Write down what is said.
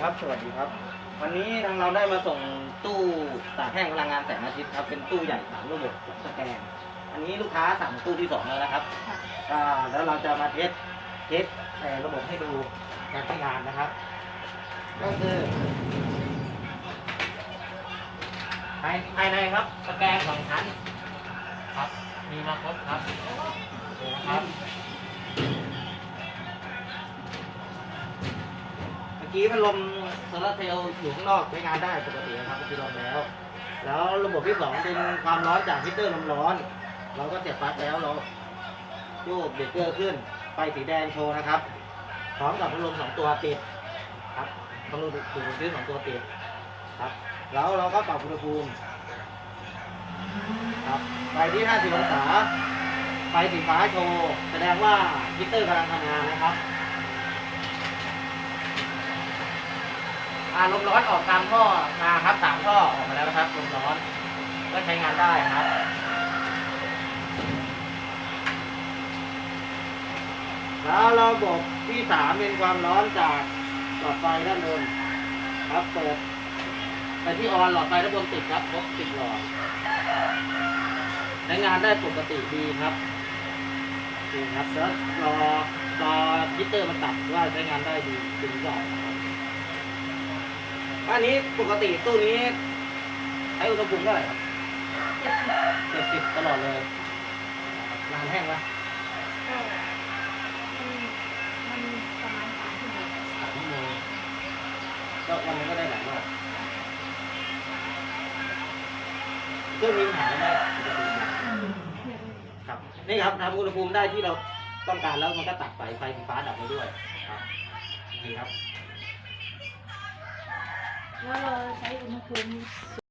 ครับ สวัสดีครับ วันนี้ทางเราได้มาส่งตู้ตากแห้งพลังงานแสงอาทิตย์ครับ เป็นตู้ใหญ่สามระบบสแกน อันนี้ลูกค้าสั่งตู้ที่สองแล้วนะครับก็แล้วเราจะมาเทสเทสแต่ระบบให้ดูการใช้งานนะครับ ก็คือภายภายในครับสแกนสองชั้นครับ มีมาครบครับนะครับ เมื่อกี้พัดลมโซลาร์เซลล์อยู่ข้างนอกใช้งานได้ปกตินะครับเมื่อกี้ลองแล้ว แล้วระบบที่สองเป็นความร้อนจากฮีเตอร์ลมร้อน เราก็เสียบปลั๊กแล้วเราโยกเบรกเกอร์ขึ้นไฟสีแดงโชว์นะครับ พร้อมกับพัดลมสองตัวติดครับพัดลมดูดชื้นสองตัวติดครับ แล้วเราก็ปรับอุณหภูมิครับไฟที่ 50 องศา ไฟสีฟ้าโชว์ แสดงว่าฮีเตอร์กำลังทำงานนะครับ อ่า ลมร้อนออกตามท่อมาครับสามท่อออกมาแล้วนะครับลมร้อนก็ใช้งานได้ครับแล้วระบบที่สามเป็นความร้อนจากหลอดไฟด้านบนครับเปิดไปที่ออนหลอดไฟด้านบนติดครับครบติดหลอดใช้งานได้ปกติดีครับดีครับแล้วรอรอฮิตเตอร์มันตัดว่าใช้งานได้ดีจริงหรือเปล่า อันนี้ปกติตู้นี้ใช้อุณหภูมิเท่าไหร่ครับเจ็ดสิบตลอดเลยนานแห้งไหมก็มันมันประมาณสามชั่วโมงสามชั่วโมงก็วันนึงก็ได้หลายรอบเครื่องมีปัญหาไหมปกติครับนี่ครับทำอุณหภูมิได้ที่เราต้องการแล้วมันก็ตัดไฟไฟสีฟ้าดับไปด้วยครับนี่ครับ แล้ว